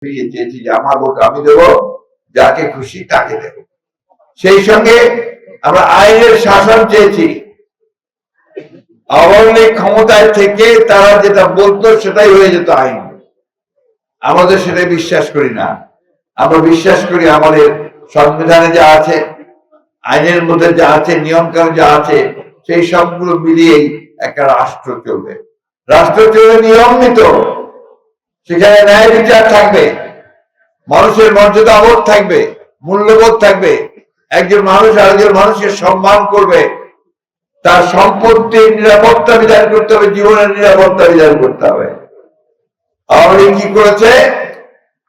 ফিরিয়ে চেয়েছি যে আমার ভোট আমি দেবো, যাকে খুশি তাকে দেব। সেই সঙ্গে আমরা আইনের শাসন চেয়েছি। আওয়ামী লীগ ক্ষমতায় থেকে তারা যেটা বলতো সেটাই হয়ে যেত আইন। আমাদের সেটাই বিশ্বাস করি না। আমরা বিশ্বাস করি আমাদের সংবিধানে যা আছে, আইনের মধ্যে যা আছে নিয়ম কানুন যা আছে, সেই সবগুলো মিলিয়েই একটা রাষ্ট্র চলবে। রাষ্ট্র চলবে নিয়মিত। সেখানে ন্যায় বিচার থাকবে। মানুষের মর্যাদা বোধ থাকবে, মূল্যবোধ থাকবে। একজন মানুষ আরেকজন মানুষের সম্মান করবে। তার সম্পত্তির নিরাপত্তা বিধান করতে হবে, জীবনের নিরাপত্তা বিধান করতে হবে। আওয়ামী কি করেছে?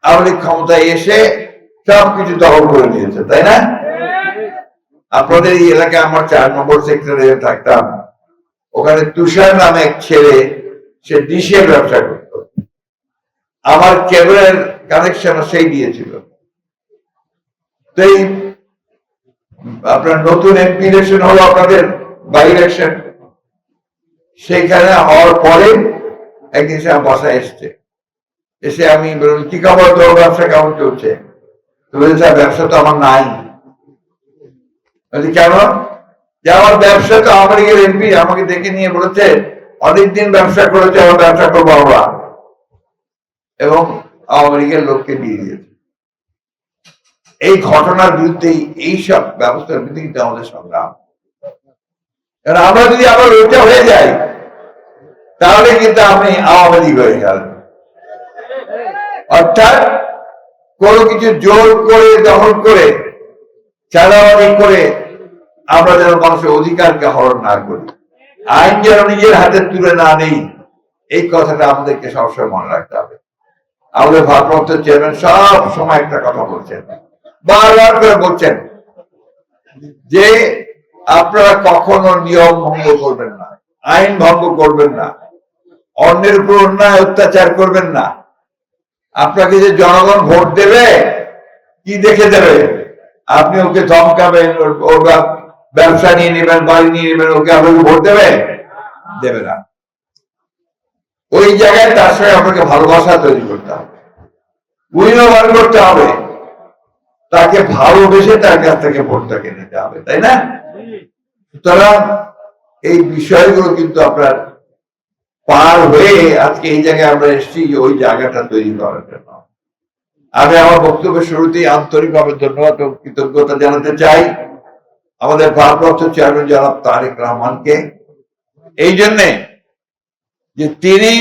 আওয়ামী ক্ষমতায় এসে সবকিছু দখল করে নিয়েছে, তাই না? আপনাদের এই এলাকায় আমার চার নম্বর সেক্টরে থাকতাম। ওখানে তুষার নামে এক ছেলে, সে ডিশের ব্যবসা আমার কেবলের কানেকশন সেই দিয়েছিল। তো এই আপনার নতুন এমপি হলো আপনাদের বাই ইলেকশন সেইখানে হওয়ার পরে একদিন সে আমার বাসায় এসছে। এসে আমি বললাম, কি খবর? তোর ব্যবসা কেমন চলছে? তো বলছে ব্যবসা তো আমার নাই। কেন? যে আমার ব্যবসা তো আমার এমপি আমাকে দেখে নিয়ে বলেছে, অনেকদিন ব্যবসা করেছে আমার ব্যবসা করব আমরা। এবং আওয়ামী লীগের লোককে দিয়ে দিয়েছে। এই ঘটনার বিরুদ্ধে এই সব ব্যবস্থার বিরুদ্ধে কিন্তু আমাদের সংগ্রাম। কারণ আমরা যদি আবার ওইটা হয়ে যাই, তাহলে কিন্তু আপনি আওয়ামী লীগ হয়ে গেলেন অর্থাৎ কোনো কিছু জোর করে, দখল করে চাঁদাবাদি করে আমরা যেন মানুষের অধিকারকে হরণ না করি। আইন যেন নিজের হাতে তুলে না নেই, এই কথাটা আমাদেরকে সবসময় মনে রাখতে হবে। আমাদের ভারপ্রাপ্ত চেয়ারম্যান সব সময় একটা কথা বলছেন। বারবার করে বলছেন যে আপনারা কখনো নিয়ম ভঙ্গ করবেন না, আইন ভঙ্গ করবেন না, অন্যের উপর অন্যায় অত্যাচার করবেন না। আপনাকে যে জনগণ ভোট দেবে, কি দেখে দেবে? আপনি ওকে ধমকাবেন, ওর- ব্যবসা নিয়ে নেবেন, বাড়ি নিয়ে নেবেন, ওকে আপনাকে ভোট দেবে? দেবে না। ওই জায়গায় তার সঙ্গে আপনাকে ভালোবাসা তৈরি করতে হবে। উইনওভার করতে হবে। তাকে ভালোবেসে তার কাছ থেকে ভোটটাকে নিতে হবে, তাই না? সুতরাং এই বিষয়গুলো কিন্তু আপনার পার হয়ে আজকে এই জায়গায় আমরা এসেছি ওই জায়গাটা তৈরি করার জন্য। আমি আমার বক্তব্যের শুরুতেই আন্তরিকভাবে ধন্যবাদ ও কৃতজ্ঞতা জানাতে চাই আমাদের ভারপ্রাপ্ত চেয়ারম্যান জনাব তারেক রহমানকে। এই জন্যে যে তিনি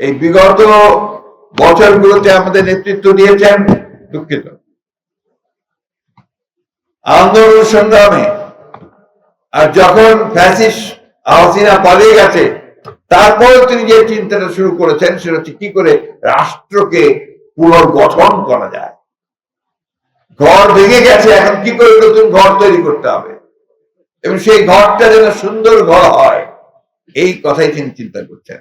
এই বিগত বছরগুলোতে আমাদের নেতৃত্ব দিয়েছেন দুঃখিত। আন্দোলন সংগ্রামে আর যখন ফ্যাসিস হাসিনা পালিয়ে গেছে, তারপরে তিনি যে চিন্তাটা শুরু করেছেন সেটা হচ্ছে কি করে রাষ্ট্রকে পুনর্গঠন করা যায়। ঘর ভেঙে গেছে, এখন কি করে নতুন ঘর তৈরি করতে হবে? এবং সেই ঘরটা যেন সুন্দর ঘর হয় এই কথাই তিনি চিন্তা করছেন।